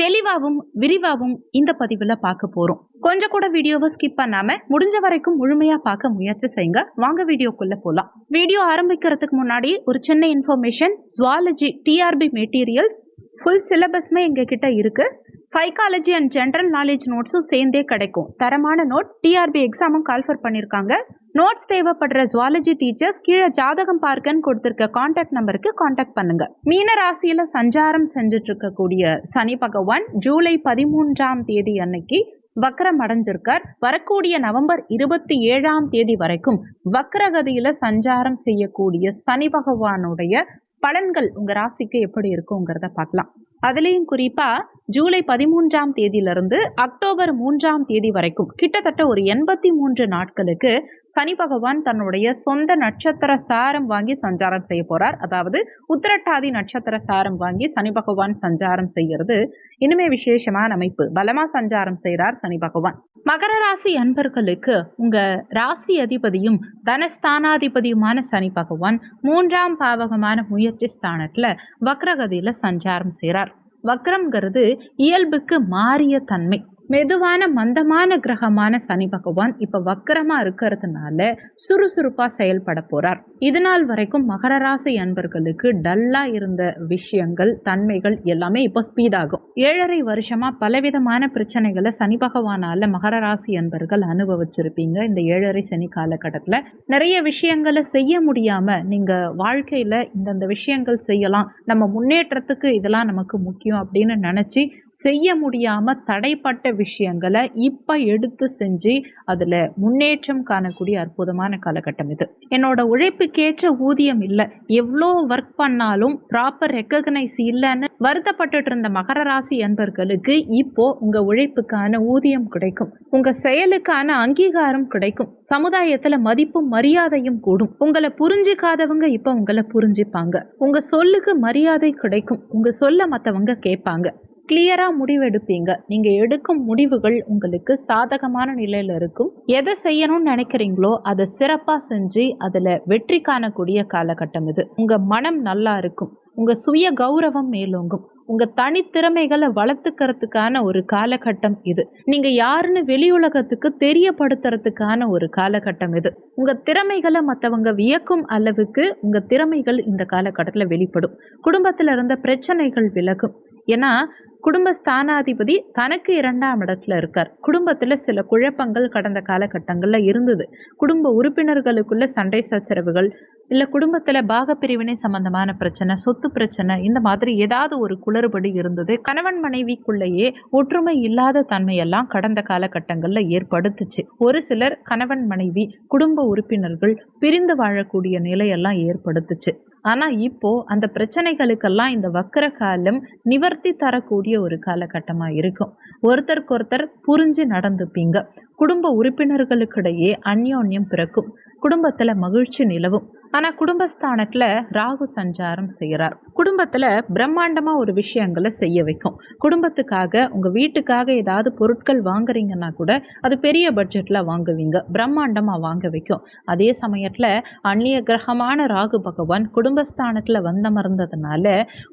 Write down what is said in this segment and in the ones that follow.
தெளிவாகவும் விரிவாகவும் இந்த பதிவில் பார்க்க போகிறோம் கொஞ்சம் கூட வீடியோவை ஸ்கிப் பண்ணாம முடிஞ்ச வரைக்கும் முழுமையா பார்க்க முயற்சி செய்யுங்க. வாங்க வீடியோக்குள்ள போலாம். வீடியோ ஆரம்பிக்கிறதுக்கு முன்னாடி ஒரு சின்ன information zoology TRB materials full சிலபஸ்மே எங்ககிட்ட இருக்கு. சைக்காலஜி அண்ட் ஜென்ரல் நாலேஜ் நோட்ஸும் சேர்ந்தே கிடைக்கும். தரமான நோட்ஸ் டிஆர்பி எக்ஸாமும் கால்ஃபர் பண்ணியிருக்காங்க நோட்ஸ் தேவைப்படுற ஜுவாலஜி டீச்சர்ஸ் கீழே ஜாதகம் பார்க்கன்னு கொடுத்துருக்க காண்டாக்ட் நம்பருக்கு காண்டாக்ட் பண்ணுங்க. மீன ராசியில சஞ்சாரம் செஞ்சுட்டு இருக்கக்கூடிய சனி பகவான் ஜூலை பதிமூன்றாம் தேதி அன்னைக்கு வக்ரம் அடைஞ்சிருக்கார். வரக்கூடிய நவம்பர் இருபத்தி ஏழாம் தேதி வரைக்கும் வக்கரகதியில சஞ்சாரம் செய்யக்கூடிய சனி பகவானுடைய பலன்கள் உங்க ராசிக்கு எப்படி இருக்குங்கிறத பார்க்கலாம். அதுலேயும் குறிப்பா ஜூலை பதிமூன்றாம் தேதியிலிருந்து அக்டோபர் மூன்றாம் தேதி வரைக்கும் கிட்டத்தட்ட ஒரு எண்பத்தி மூன்று நாட்களுக்கு சனி பகவான் தன்னுடைய சொந்த நட்சத்திர சாரம் வாங்கி சஞ்சாரம் செய்ய போறார். அதாவது உத்திரட்டாதி நட்சத்திர சாரம் வாங்கி சனி பகவான் சஞ்சாரம் செய்யறது இனிமே விசேஷமான அமைப்பு. பலமா சஞ்சாரம் செய்கிறார் சனி பகவான். மகர ராசி அன்பர்களுக்கு உங்க ராசி அதிபதியும் தனஸ்தானாதிபதியுமான சனி பகவான் மூன்றாம் பாவகமான முயற்சி ஸ்தானத்துல வக்ரகதியில சஞ்சாரம் செய்கிறார். வக்ரம்ங்கிறது இயல்புக்கு மாறிய தன்மை. மெதுவான மந்தமான கிரகமான சனி பகவான் இப்ப வக்கரமா இருக்கிறதுனால சுறுசுறுப்பா செயல்பட போறார். இது நாள் வரைக்கும் மகர ராசி அன்பர்களுக்கு டல்லா இருந்த விஷயங்கள் தன்மைகள் எல்லாமே இப்போ ஸ்பீட் ஆகும். ஏழரை வருஷமா பலவிதமான பிரச்சனைகளை சனி பகவானால மகர ராசி அன்பர்கள் அனுபவிச்சிருப்பீங்க. இந்த ஏழரை சனி காலகட்டத்துல நிறைய விஷயங்களை செய்ய முடியாம நீங்க வாழ்க்கையில இந்தந்த விஷயங்கள் செய்யலாம். நம்ம முன்னேற்றத்துக்கு இதெல்லாம் நமக்கு முக்கியம் அப்படின்னு நினைச்சு செய்ய முடியாமல் தடைப்பட்ட விஷயங்களை இப்போ எடுத்து செஞ்சு அதில் முன்னேற்றம் காணக்கூடிய அற்புதமான காலகட்டம் இது. என்னோட உழைப்புக்கேற்ற ஊதியம் இல்லை. எவ்வளோ ஒர்க் பண்ணாலும் ப்ராப்பர் ரெக்கக்னைஸ் இல்லைன்னு வருத்தப்பட்டுட்டு இருந்த மகர ராசி அன்பர்களுக்கு இப்போ உங்க உழைப்புக்கான ஊதியம் கிடைக்கும். உங்க செயலுக்கான அங்கீகாரம் கிடைக்கும். சமுதாயத்துல மதிப்பும் மரியாதையும் கூடும். உங்களை புரிஞ்சிக்காதவங்க இப்ப உங்களை புரிஞ்சுப்பாங்க. உங்க சொல்லுக்கு மரியாதை கிடைக்கும். உங்க சொல்ல மத்தவங்க கேட்பாங்க. கிளியராக முடிவெடுப்பீங்க. நீங்கள் எடுக்கும் முடிவுகள் உங்களுக்கு சாதகமான நிலையில் இருக்கும். எதை செய்யணும்னு நினைக்கிறீங்களோ அதை சிறப்பாக செஞ்சு அதில் வெற்றி காணக்கூடிய காலகட்டம் இது. உங்கள் மனம் நல்லா இருக்கும். உங்கள் சுய கௌரவம் மேலோங்கும். உங்கள் தனித்திறமைகளை வளர்த்துக்கிறதுக்கான ஒரு காலகட்டம் இது. நீங்கள் யாருன்னு வெளி உலகத்துக்கு தெரியப்படுத்துறதுக்கான ஒரு காலகட்டம் இது. உங்கள் திறமைகளை மற்றவங்க வியக்கும் அளவுக்கு உங்கள் திறமைகள் இந்த காலகட்டத்தில் வெளிப்படும். குடும்பத்தில் இருந்த பிரச்சனைகள் விலகும். ஏன்னா குடும்ப ஸ்தானாதிபதி தனக்கு இரண்டாம் இடத்துல இருக்கார். குடும்பத்தில் சில குழப்பங்கள் கடந்த காலகட்டங்களில் இருந்தது. குடும்ப உறுப்பினர்களுக்குள்ள சண்டை சச்சரவுகள் இல்லை குடும்பத்தில் பாகப்பிரிவினை சம்பந்தமான பிரச்சனை சொத்து பிரச்சனை இந்த மாதிரி ஏதாவது ஒரு குளறுபடி இருந்தது. கணவன் மனைவிக்குள்ளேயே ஒற்றுமை இல்லாத தன்மையெல்லாம் கடந்த காலகட்டங்களில் ஏற்படுத்துச்சு. ஒரு சிலர் கணவன் மனைவி குடும்ப உறுப்பினர்கள் பிரிந்து வாழக்கூடிய நிலையெல்லாம் ஏற்படுத்துச்சு. ஆனால் இப்போ அந்த பிரச்சனைகளுக்கெல்லாம் இந்த வக்கர காலம் நிவர்த்தி தரக்கூடிய ஒரு காலகட்டமாக இருக்கும். ஒருத்தருக்கொருத்தர் புரிஞ்சு நடந்துப்பீங்க. குடும்ப உறுப்பினர்களுக்கிடையே அந்யோன்யம் பிறக்கும். குடும்பத்தில் மகிழ்ச்சி நிலவும். ஆனால் குடும்பஸ்தானத்தில் ராகு சஞ்சாரம் செய்கிறார் குடும்பத்தில் பிரம்மாண்டமாக ஒரு விஷயங்களை செய்ய வைக்கும். குடும்பத்துக்காக உங்கள் வீட்டுக்காக ஏதாவது பொருட்கள் வாங்குறீங்கன்னா கூட அது பெரிய பட்ஜெட்டில் வாங்குவீங்க. பிரம்மாண்டமாக வாங்க வைக்கும். அதே சமயத்தில் அந்நிய கிரகமான ராகு பகவான் குடும்பஸ்தானத்தில் வந்தமர்ந்ததுனால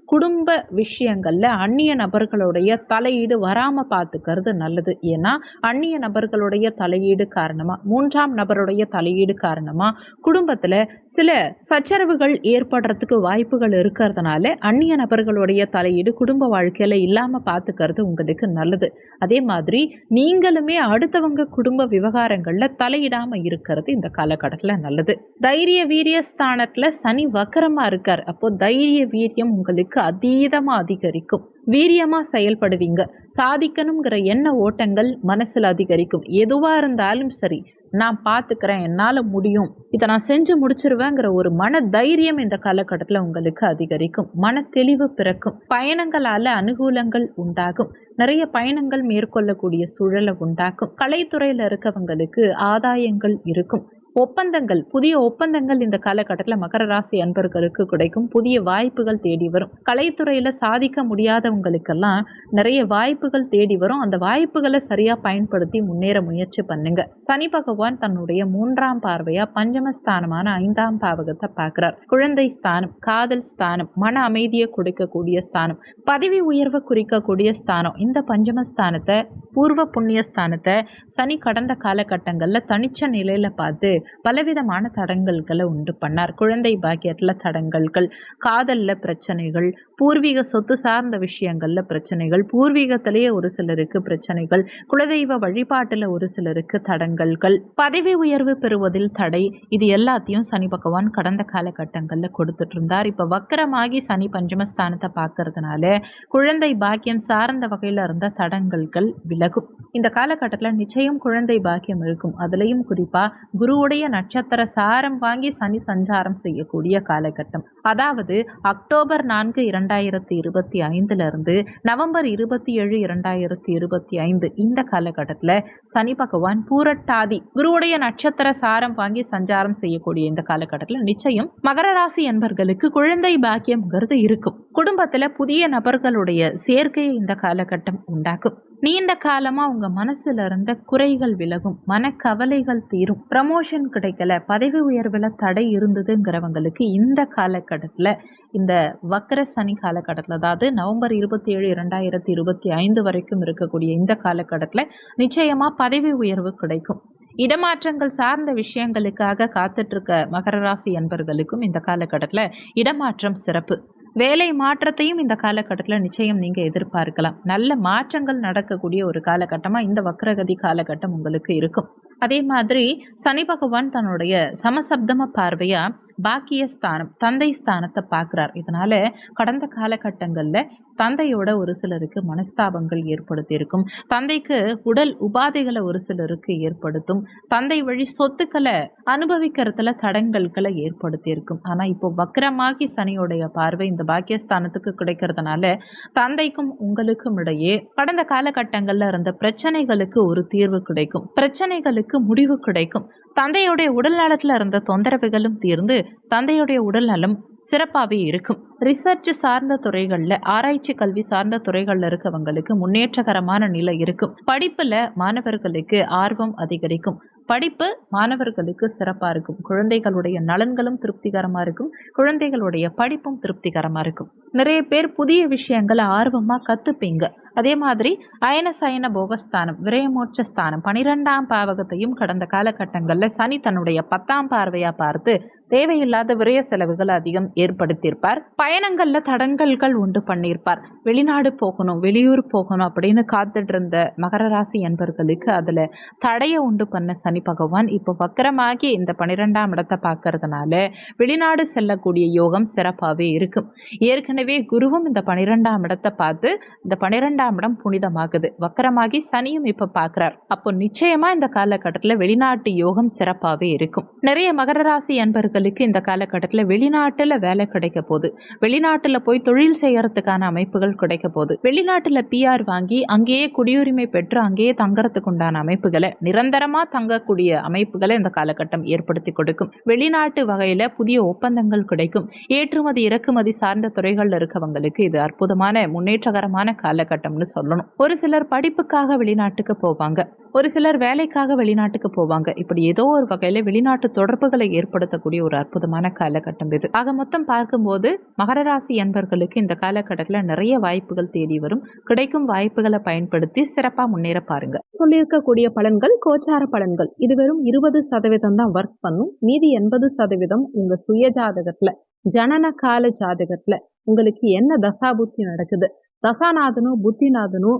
குடும்ப விஷயங்களில் அந்நிய நபர்களுடைய தலையீடு வராமல் பார்த்துக்கிறது நல்லது. ஏன்னா அந்நிய நபர்களுடைய தலையீடு காரணமாக மூன்றாம் நபருடைய தலையீடு காரணமாக குடும்பத்தில் சில சச்சரவுகள் ஏற்படுறதுக்கு வாய்ப்புகள் இருக்கிறதுனால அதனால் அந்நிய நபர்களுடைய தலையீடு குடும்ப வாழ்க்கையில் இல்லாமல் பார்த்துக்கிறது உங்களுக்கு நல்லது. அதே மாதிரி நீங்களுமே அடுத்தவங்க குடும்ப விவகாரங்களில் தலையிடாமல் இருக்கிறது இந்த காலகட்டத்தில் நல்லது. தைரிய வீரிய ஸ்தானத்தில் சனி வக்கரமாக இருக்கார். அப்போது தைரிய வீரியம் உங்களுக்கு அதீதமாக அதிகரிக்கும். வீரியமாக செயல்படுவீங்க. சாதிக்கணுங்கிற எண்ண ஓட்டங்கள் மனசில் அதிகரிக்கும். எதுவாக இருந்தாலும் சரி நான் பார்த்துக்கிறேன் என்னால் முடியும். இதை நான் செஞ்சு முடிச்சிருவேங்கிற ஒரு மன தைரியம் இந்த காலகட்டத்தில் உங்களுக்கு அதிகரிக்கும். மன தெளிவு பிறக்கும். பயணங்களால் அனுகூலங்கள் உண்டாகும். நிறைய பயணங்கள் மேற்கொள்ளக்கூடிய சூழலை உண்டாக்கும். கலைத்துறையில் இருக்கவங்களுக்கு ஆதாயங்கள் இருக்கும். ஒப்பந்தங்கள் புதிய ஒப்பந்தங்கள் இந்த காலகட்டத்தில் மகர ராசி அன்பர்களுக்கு கிடைக்கும். புதிய வாய்ப்புகள் தேடி வரும். கலைத்துறையில் சாதிக்க முடியாதவங்களுக்கெல்லாம் நிறைய வாய்ப்புகள் தேடி வரும். அந்த வாய்ப்புகளை சரியாக பயன்படுத்தி முன்னேற முயற்சி பண்ணுங்க. சனி பகவான் தன்னுடைய மூன்றாம் பார்வையா பஞ்சமஸ்தானமான ஐந்தாம் பாவகத்தை பார்க்கிறார். குழந்தை ஸ்தானம் காதல் ஸ்தானம் மன அமைதியை கொடுக்கக்கூடிய ஸ்தானம் பதவி உயர்வை குறிக்கக்கூடிய ஸ்தானம். இந்த பஞ்சமஸ்தானத்தை பூர்வ புண்ணிய ஸ்தானத்தை சனி கடந்த காலகட்டங்களில் தனிச்ச நிலையில் பார்த்து பலவிதமான தடங்கல்களை உண்டு பண்ணார். குழந்தை பாக்கியத்தில் தடங்கல்கள் காதலில் பிரச்சனைகள் பூர்வீக சொத்து சார்ந்த விஷயங்களில் பிரச்சனைகள் பூர்வீகத்திலேயே ஒரு சிலருக்கு பிரச்சனைகள் குலதெய்வ வழிபாட்டில் ஒரு சிலருக்கு தடங்கல்கள் பதவி உயர்வு பெறுவதில் தடை இது எல்லாத்தையும் சனி பகவான் கடந்த காலகட்டங்களில் கொடுத்துட்டு இருந்தார். இப்போ வக்கரமாகி சனி பஞ்சமஸ்தானத்தை பார்க்கறதுனால குழந்தை பாக்கியம் சார்ந்த வகையில் இருந்த தடங்கல்கள் விலகும். இந்த காலகட்டத்தில் நிச்சயம் குழந்தை பாக்கியம் இருக்கும். அதுலேயும் குறிப்பாக குருவுடைய நட்சத்திர சாரம் வாங்கி சனி சஞ்சாரம் செய்யக்கூடிய காலகட்டம். அதாவது அக்டோபர் நான்கு இரண்டாயிரத்தி இருபத்தி ஐந்துலேருந்து நவம்பர் இருபத்தி ஏழு இரண்டாயிரத்தி இருபத்தி ஐந்து இந்த காலகட்டத்தில் சனி பகவான் பூரட்டாதி குருவுடைய நட்சத்திர சாரம் வாங்கி சஞ்சாரம் செய்யக்கூடிய இந்த காலகட்டத்தில் நிச்சயம் மகர ராசி என்பர்களுக்கு குழந்தை பாக்கியம்ங்கிறது இருக்கும். குடும்பத்தில் புதிய நபர்களுடைய சேர்க்கையை இந்த காலகட்டம் உண்டாக்கும். நீண்ட காலமா உங்க மனசுல இருந்த குறைகள் விலகும் மனக்கவலைகள் தீரும். ப்ரமோஷன் கிடைக்கல பதவி உயர்வில் தடை இருந்ததுங்கிறவங்களுக்கு இந்த காலகட்டத்தில் இந்த வக்கர சனி காலகட்டத்தில் அதாவது நவம்பர் இருபத்தி ஏழு இரண்டாயிரத்தி இருபத்தி ஐந்து வரைக்கும் இருக்கக்கூடிய இந்த காலகட்டத்தில் நிச்சயமாக பதவி உயர்வு கிடைக்கும். இடமாற்றங்கள் சார்ந்த விஷயங்களுக்காக காத்துட்ருக்க மகர ராசி அன்பர்களுக்கும் இந்த காலகட்டத்தில் இடமாற்றம் சிறப்பு. வேலை மாற்றத்தையும் இந்த காலகட்டத்தில் நிச்சயம் நீங்கள் எதிர்பார்க்கலாம். நல்ல மாற்றங்கள் நடக்கக்கூடிய ஒரு காலகட்டமாக இந்த வக்ரகதி காலகட்டம் உங்களுக்கு இருக்கும். அதே மாதிரி சனி பகவான் தன்னுடைய சமசப்தம பார்வையாக பாக்கிய ஸ்தானம் தந்தை ஸ்தானத்தை பார்க்குறார். இதனால கடந்த காலகட்டங்களில் தந்தையோட ஒரு சிலருக்கு மனஸ்தாபங்கள் ஏற்படுத்தியிருக்கும். தந்தைக்கு உடல் உபாதைகளை ஒரு சிலருக்கு ஏற்படுத்தும். தந்தை வழி சொத்துக்களை அனுபவிக்கிறதுல தடங்கல்களை ஏற்படுத்தியிருக்கும். ஆனால் இப்போ வக்கரமாகி சனியோடைய பார்வை இந்த பாக்கியஸ்தானத்துக்கு கிடைக்கிறதுனால தந்தைக்கும் உங்களுக்கும் இடையே கடந்த காலகட்டங்களில் இருந்த பிரச்சனைகளுக்கு ஒரு தீர்வு கிடைக்கும். பிரச்சனைகளுக்கு முடிவு கிடைக்கும். தந்தையுடைய உடல் நலத்தில் இருந்த தொந்தரவுகளும் தீர்ந்து தந்தையுடைய உடல் நலம் சிறப்பாகவே இருக்கும். ரிசர்ச் சார்ந்த துறைகளில் ஆராய்ச்சி கல்வி சார்ந்த துறைகளில் இருக்கவங்களுக்கு முன்னேற்றகரமான நிலை இருக்கும். படிப்பில் மாணவர்களுக்கு ஆர்வம் அதிகரிக்கும். படிப்பு மாணவர்களுக்கு சிறப்பாக இருக்கும். குழந்தைகளுடைய நலன்களும் திருப்திகரமாக இருக்கும். குழந்தைகளுடைய படிப்பும் திருப்திகரமாக இருக்கும். நிறைய பேர் புதிய விஷயங்களை ஆர்வமாக கற்றுப்பீங்க அதே மாதிரி அயன சயன போகஸ்தானம் விரயமோட்ச ஸ்தானம் பனிரெண்டாம் பாவகத்தையும் கடந்த காலகட்டங்களில் சனி தன்னுடைய பத்தாம் பார்வையாக பார்த்து தேவையில்லாத விரய செலவுகள் அதிகம் ஏற்படுத்தியிருப்பார். பயணங்களில் தடங்கல்கள் உண்டு பண்ணியிருப்பார். வெளிநாடு போகணும் வெளியூர் போகணும் அப்படின்னு காத்துட்டு இருந்த மகர ராசி என்பர்களுக்கு அதில் தடையை உண்டு பண்ண சனி பகவான் இப்போ வக்கரமாகி இந்த பன்னிரெண்டாம் இடத்தை பார்க்கறதுனால வெளிநாடு செல்லக்கூடிய யோகம் சிறப்பாகவே இருக்கும். ஏற்கனவே குருவும் இந்த பன்னிரெண்டாம் இடத்தை பார்த்து இந்த பன்னிரெண்டாம் இடம் புனிதமாகுது. வக்கரமாகி சனியும் இப்போ பார்க்குறார். அப்போ நிச்சயமாக இந்த காலகட்டத்தில் வெளிநாட்டு யோகம் சிறப்பாகவே இருக்கும். நிறைய மகர ராசி மக்களுக்கு இந்த காலகட்டத்தில் வெளிநாட்டில் வேலை கிடைக்க போகுது. வெளிநாட்டில் போய் தொழில் செய்யறதுக்கான அமைப்புகள் கிடைக்க போகுது. வெளிநாட்டில் பிஆர் வாங்கி அங்கேயே குடியுரிமை பெற்று அங்கேயே தங்கறதுக்கு உண்டான அமைப்புகளை நிரந்தரமாக தங்கக்கூடிய அமைப்புகளை இந்த காலகட்டம் ஏற்படுத்தி கொடுக்கும். வெளிநாட்டு வகையில் புதிய ஒப்பந்தங்கள் கிடைக்கும். ஏற்றுமதி இறக்குமதி சார்ந்த துறைகளில் இருக்கவங்களுக்கு இது அற்புதமான முன்னேற்றகரமான காலகட்டம்னு சொல்லணும். ஒரு சிலர் படிப்புக்காக வெளிநாட்டுக்கு போவாங்க. ஒரு சிலர் வேலைக்காக வெளிநாட்டுக்கு போவாங்க. இப்படி ஏதோ ஒரு வகையில் வெளிநாட்டு தொடர்புகளை ஏற்படுத்தக்கூடிய ஒரு அற்புதமான காலகட்டம் இது. ஆக மொத்தம் பார்க்கும்போது மகர ராசி என்பர்களுக்கு இந்த காலகட்டத்தில் நிறைய வாய்ப்புகள் தேடி வரும். கிடைக்கும் வாய்ப்புகளை பயன்படுத்தி சிறப்பாக முன்னேற பாருங்க. சொல்லியிருக்கக்கூடிய பலன்கள் கோச்சார பலன்கள். இது வெறும் இருபது சதவீதம் தான் ஒர்க் பண்ணும். மீதி எண்பது சதவீதம் உங்க சுய ஜாதகத்துல ஜனன கால ஜாதகத்துல உங்களுக்கு என்ன தசா புத்தி நடக்குது? தசாநாதனும் புத்திநாதனும்